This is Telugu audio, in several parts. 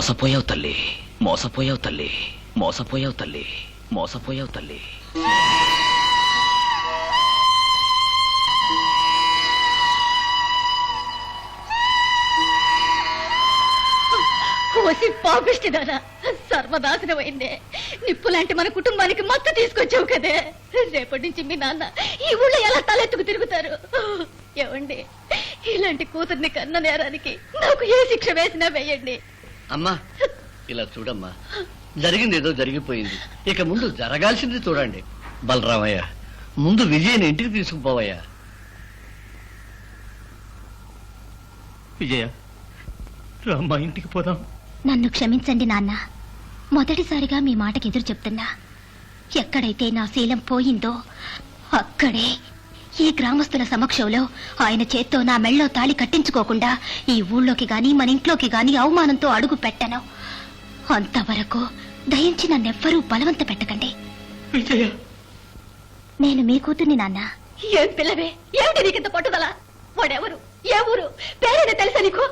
మోసపోయావు తల్లి. మోసపోయావు తల్లి. మోసపోయావు తల్లి. మోసపోయావు తల్లి. కోసి పాపిష్టిదానా సర్వనాశనమైందే నిప్పు లాంటి మన కుటుంబానికి మత్తు తీసుకొచ్చావు కదే. రేపటి నుంచి మీ నాన్న ఈ ఊళ్ళో ఎలా తలెత్తుకు తిరుగుతారు? ఏమండి ఇలాంటి కూతుర్ని కన్న నేరానికి నాకు ఏ శిక్ష వేసినా వేయండి. అమ్మా ఇలా చూడమ్మా. జరిగింది ఏదో జరిగిపోయింది. ఇక ముందు జరగాల్సింది చూడండి. బలరామయ్య ముందు విజయని ఇంటికి తీసుకుపోవయ్యా. విజయ రామ్మా ఇంటికి పోదాం. నన్ను క్షమించండి నాన్న. మొదటిసారిగా మీ మాటకి ఎదురు చెప్తున్నా. ఎక్కడైతే నా శీలం పోయిందో అక్కడే ఈ గ్రామస్తుల సమక్షంలో ఆయన చేత్తో నా మెళ్ళో తాళి కట్టించుకోకుండా ఈ ఊళ్ళోకి గాని మన ఇంట్లోకి గాని అవమానంతో అడుగు పెట్టను. అంతవరకు దయించి నన్నెవ్వరూ బలవంత పెట్టకండి. విజయ! నేను మీ కూతుర్ని నాన్న. ఏం పిల్లవే? ఏమిటి నీకింత పట్టుదల? వాడెవరు? ఏ ఊరు? పేరేదో తెలుసా నీకు?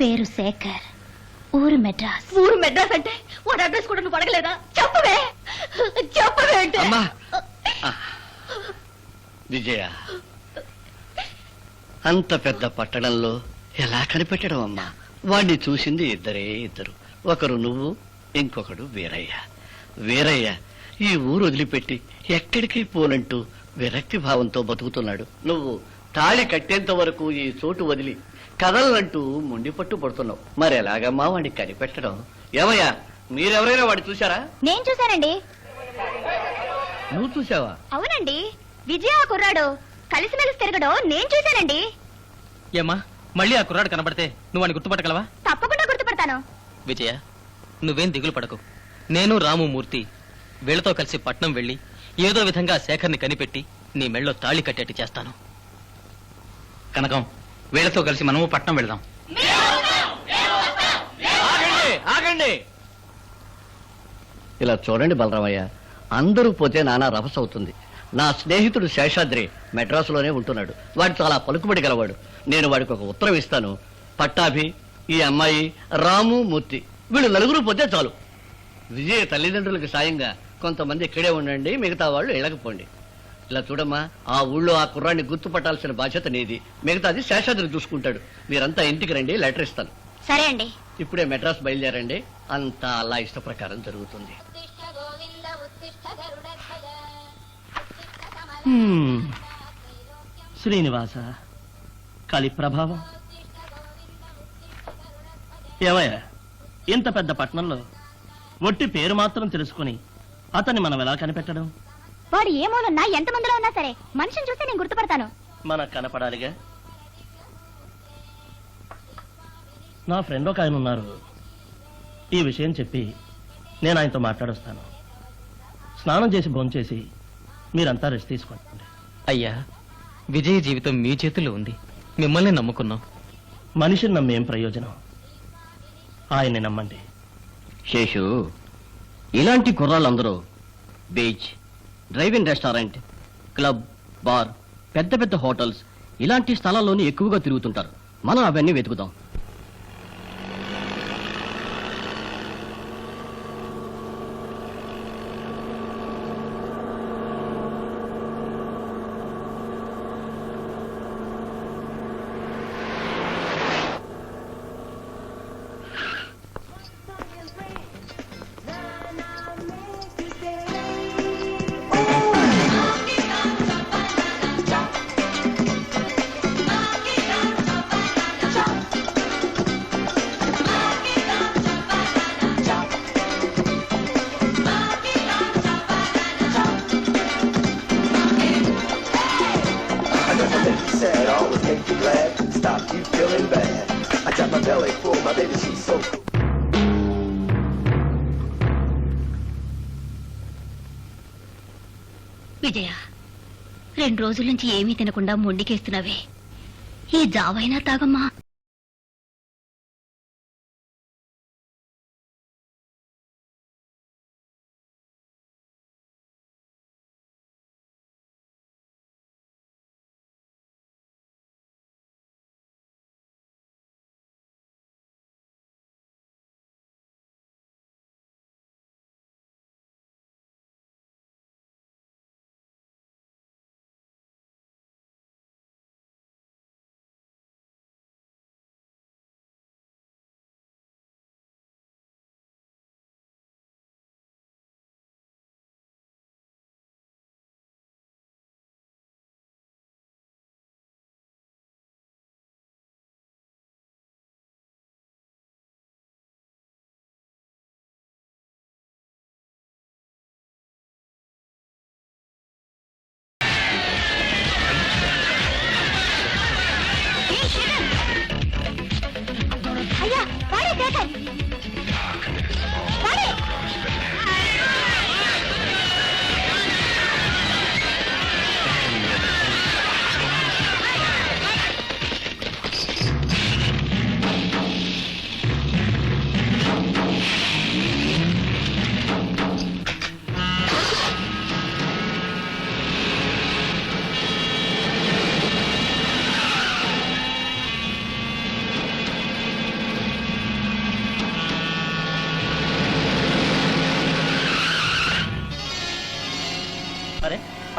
పేరు శేఖర్. ఊరు మెడ్రాస్. ఊరు మెడ్రాస్ అంటే వాడు అడ్రస్ కూడా నువ్వు అడగలేదా? చెప్పవే! చెప్పవే అంటే. విజయ అంత పెద్ద పట్టణంలో ఎలా కనిపెట్టడం అమ్మా? వాణ్ణి చూసింది ఇద్దరే ఇద్దరు. ఒకరు నువ్వు ఇంకొకడు వీరయ్య. వీరయ్య ఈ ఊరు వదిలిపెట్టి ఎక్కడికి పోనంటూ విరక్తి భావంతో బతుకుతున్నాడు. నువ్వు తాళి కట్టేంత వరకు ఈ చోటు వదిలి కదలనంటూ మొండి పట్టు పడుతున్నావు. మరి ఎలాగమ్మా వాడిని కనిపెట్టడం? ఏమయ్యా మీరెవరైనా వాడిని చూశారా? నేను చూశానండి. నువ్వు చూసావా అవునండి. విజయ కుర్రాడు. కలిసిమెలిసి తిరగడం నేను చూశానండి. ఏమ్మా మళ్ళీ ఆ కుర్రాడు కనబడితే నువ్వు అని గుర్తుపట్టగలవా? తప్పకుండా గుర్తుపడతాను. విజయ నువ్వేం దిగులు పడకు. నేను రాము మూర్తి వీళ్ళతో కలిసి పట్నం వెళ్ళి ఏదో విధంగా శేఖర్ని కనిపెట్టి నీ మెళ్ళో తాళి కట్టేట్టు చేస్తాను. కనకం వీళ్ళతో కలిసి మనము పట్నం వెళ్దాం. ఆగండి ఆగండి. ఇలా చూడండి బలరామయ్య అందరూ పోతే నానా రభస అవుతుంది నా స్నేహితుడు శేషాద్రి మెడ్రాసులోనే ఉంటున్నాడు. వాడు చాలా పలుకుబడి గలవాడు. నేను వాడికి ఒక ఉత్తరం ఇస్తాను. పట్టాభి ఈ అమ్మాయి రాము మూర్తి. వీళ్ళు నలుగురు పోతే చాలు. విజయ తల్లిదండ్రులకు సాయంగా కొంతమంది ఇక్కడే ఉండండి మిగతా వాళ్ళు ఇళ్ళకపోండి ఇలా చూడమ్మా ఆ ఊళ్ళో ఆ కుర్రాన్ని గుర్తుపట్టాల్సిన బాధ్యత నీది. మిగతాది శేషాద్రి చూసుకుంటాడు. మీరంతా ఇంటికి రండి లెటర్ ఇస్తాను. సరే అండి. ఇప్పుడే మెడ్రాస్ బయలుదేరండి. అంతా అలా ఇష్ట ప్రకారం జరుగుతుంది. శ్రీనివాస కలి ప్రభావం. ఏమయ్యా ఇంత పెద్ద పట్టణంలో ఒట్టి పేరు మాత్రం తెలుసుకుని అతన్ని మనం ఎలా కనిపెట్టడం? వాడు ఏ మూలన్నా ఎంత మందిలో ఉన్నా సరే మనిషిని చూస్తే నేను గుర్తుపడతాను. మనకు కనపడాలిగా? నా ఫ్రెండ్ ఒక ఆయన ఉన్నారు. ఈ విషయం చెప్పి నేను ఆయనతో మాట్లాడొస్తాను. స్నానం చేసి భోంచేసి మీరంతా రెస్ట్ తీసుకోండి. అయ్యా విజయ జీవితం మీ చేతుల్లో ఉంది. మిమ్మల్ని నమ్ముకున్నాం. మనిషిని నమ్మేం ప్రయోజనం? ఆయన్ని నమ్మండి. శేషు ఇలాంటి కుర్రాళ్ళందరూ beach driving restaurant club bar పెద్ద పెద్ద హోటల్స్ ఇలాంటి స్థలాల్లోనే ఎక్కువగా తిరుగుతుంటారు. మనం అవన్నీ వెతుకుదాం. You feeling bad. I got my belly full, my baby she's so cool. విజయ రెండు రోజుల నుంచి ఏమీ తినకుండా మొండికేస్తున్నావే ఈ జావైనా తాగమ్మా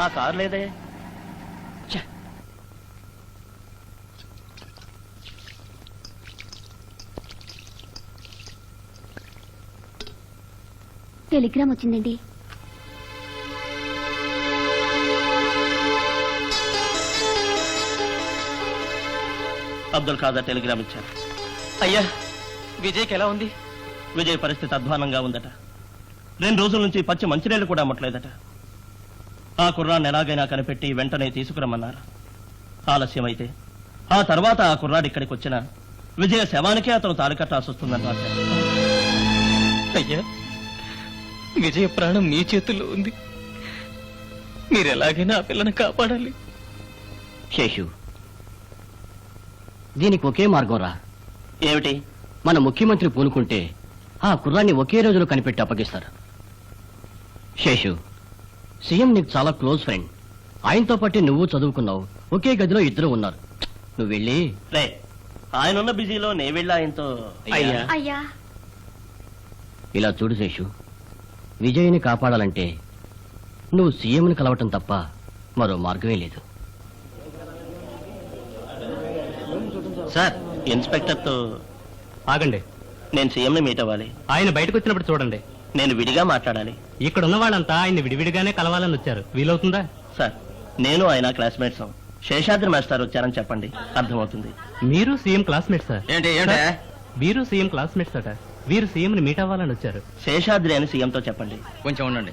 కారు లేదే? టెలిగ్రామ్ వచ్చిందండి. అబ్దుల్ ఖాదర్ టెలిగ్రామ్ ఇచ్చారు. అయ్యా విజయ్కి ఎలా ఉంది? విజయ్ పరిస్థితి అధ్వానంగా ఉందట. రెండు రోజుల నుంచి పచ్చి మంచినీళ్ళు కూడా అమ్మట్లేదట. ఆ కుర్రాన్ని ఎలాగైనా కనిపెట్టి వెంటనే తీసుకురమ్మన్నారు. ఆలస్యమైతే ఆ తర్వాత ఆ కుర్రాడు ఇక్కడికి వచ్చిన విజయ శవానికే అతను తాడికట్టాల్సి వస్తుందని రాశారు అయ్యా విజయ ప్రాణం మీ చేతుల్లో ఉంది. మీరు ఎలాగైనా ఆ పిల్లని కాపాడాలి. శేషు దీనికి ఒకే మార్గం రా. ఏమిటి? మన ముఖ్యమంత్రి పూనుకుంటే ఆ కుర్రాన్ని ఒకే రోజులో కనిపెట్టి అప్పగిస్తారు. శేషు సీఎం నీకు చాలా క్లోజ్ ఫ్రెండ్. ఆయనతో పాటు నువ్వు చదువుకున్నావు. ఒకే గదిలో ఇద్దరు ఉన్నారు. నువ్వు వెళ్ళి. రే ఆయనున్న బిజీలో నే వెళ్ళి ఆయనతో అయ్యా. అయ్యా. ఇలా చూడు శేషు విజయ్ని కాపాడాలంటే నువ్వు సీఎంని కలవటం తప్ప మరో మార్గమే లేదు. సార్ ఇన్స్పెక్టర్తో ఆగండి. నేను సీఎం ని మీట్ అవ్వాలి. ఆయన బయటకు వచ్చినప్పుడు చూడండి. నేను విడిగా మాట్లాడాలి. ఇక్కడ ఉన్న వాళ్ళంతా ఆయన విడివిడిగానే కలవాలని వచ్చారు. వీలవుతుందా? సార్ నేను ఆయన క్లాస్మేట్స్ శేషాద్రి మాస్టర్ వచ్చారని చెప్పండి. అర్థమవుతుంది. మీరు సీఎం క్లాస్మేట్ సార్. ఏంటి ఏంటి? వీరు సీఎం క్లాస్మేట్స్ అట. వీరు సీఎం ని మీట్ అవ్వాలని వచ్చారు. శేషాద్రి అని సీఎంతో చెప్పండి. కొంచెం ఉండండి.